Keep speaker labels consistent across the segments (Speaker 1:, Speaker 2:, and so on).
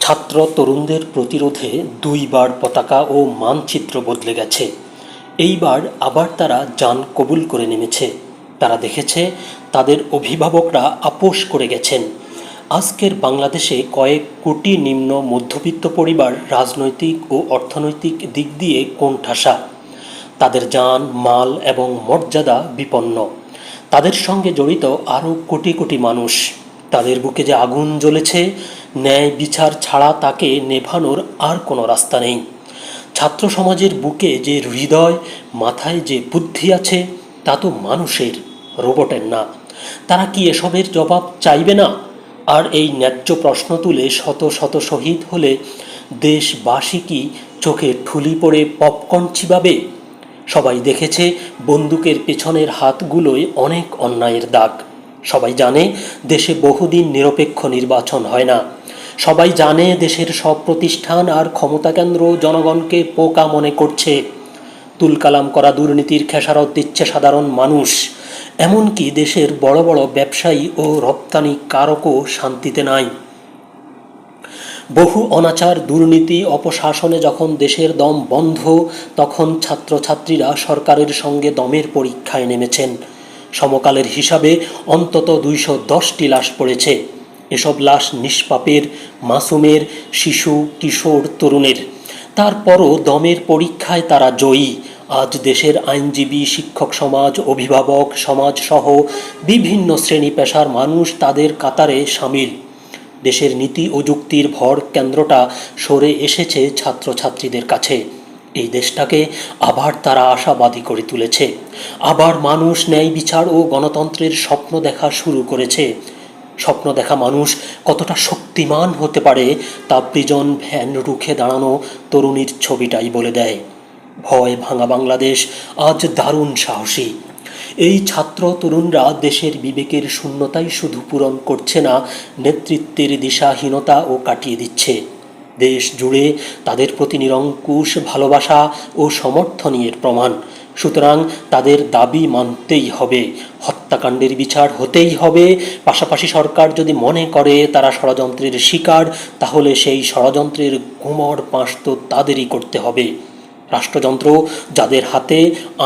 Speaker 1: ছাত্র তরুণদের প্রতিরোধে দুইবার পতাকা ও মানচিত্র বদলে গেছে। এইবার আবার তারা যান কবুল করে নেমেছে। তারা দেখেছে, তাদের অভিভাবকরা আপোষ করে গেছেন। আজকের বাংলাদেশে কয়েক কোটি নিম্ন মধ্যবিত্ত পরিবার রাজনৈতিক ও অর্থনৈতিক দিক দিয়ে কোণঠাসা তাদের যান, মাল এবং মর্যাদা বিপন্ন। তাদের সঙ্গে জড়িত আরও কোটি কোটি মানুষ। তাদের বুকে যে আগুন জ্বলেছে, ন্যায় বিচার ছাড়া তাকে নেভানোর আর কোনো রাস্তা নেই। ছাত্র সমাজের বুকে যে হৃদয়, মাথায় যে বুদ্ধি আছে, তা তো মানুষের, রোবটের না। তারা কি এসবের জবাব চাইবে না? আর এই ন্যায্য প্রশ্ন তুলে শত শত শহীদ হলে দেশবাসী কি চোখে ঠুলি পড়ে পপকর্ন চিবাবে সবাই দেখেছে বন্দুকের পেছনের হাতগুলোয় অনেক অন্যায়ের দাগ। সবাই জানে দেশে বহুদিন নিরপেক্ষ নির্বাচন হয় না। সবাই জানে দেশের সব প্রতিষ্ঠান আর ক্ষমতা কেন্দ্র জনগণকে পোকা মনে করছে। তুলকালাম করা দুর্নীতির খেসারত দিচ্ছে সাধারণ মানুষ। এমনকি দেশের বড় বড় ব্যবসায়ী ও রপ্তানি কারকও শান্তিতে নাই। বহু অনাচার দুর্নীতি অপশাসনে যখন দেশের দম বন্ধ, তখন ছাত্রছাত্রীরা সরকারের সঙ্গে দমের পরীক্ষায় নেমেছেন। সমকালের হিসাবে অন্তত দুইশো দশটি লাশ পড়েছে। এসব লাশ নিষ্পাপের, মাসুমের, শিশু, কিশোর, তরুণের। তারপরও দমের পরীক্ষায় তারা জয়ী। আজ দেশের আইনজীবী, শিক্ষক সমাজ, অভিভাবক সমাজ সহ বিভিন্ন শ্রেণি পেশার মানুষ তাদের কাতারে সামিল। দেশের নীতি ও যুক্তির ভর কেন্দ্রটা সরে এসেছে ছাত্রছাত্রীদের কাছে। এই দেশটাকে আবার তারা আশাবাদী করে তুলেছে। আবার মানুষ ন্যায় বিচার ও গণতন্ত্রের স্বপ্ন দেখা শুরু করেছে। স্বপ্ন দেখা মানুষ কতটা শক্তিমান হতে পারে তা প্রিজন ভ্যান রুখে দাঁড়ানো তরুণীর ছবিটাই বলে দেয়। ভয় ভাঙা বাংলাদেশ আজ দারুণ সাহসী। এই ছাত্র তরুণরা দেশের বিবেকের শূন্যতাই শুধু পূরণ করছে না, নেতৃত্বের দিশাহীনতা ও কাটিয়ে দিচ্ছে। দেশ জুড়ে তাদের প্রতি নিরঙ্কুশ ভালোবাসা ও সমর্থনীয়ের প্রমাণ। সুতরাং তাদের দাবি মানতেই হবে। হত্যাকাণ্ডের বিচার হতেই হবে। পাশাপাশি সরকার যদি মনে করে তারা ষড়যন্ত্রের শিকার, তাহলে সেই ষড়যন্ত্রের গুমর পাঁশ তো তাদেরই করতে হবে। রাষ্ট্রযন্ত্র যাদের হাতে,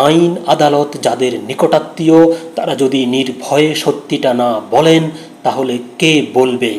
Speaker 1: আইন, আদালত যাদের নিকটাত্মীয়, তারা যদি নির্ভয়ে সত্যিটা না বলেন, তাহলে কে বলবে?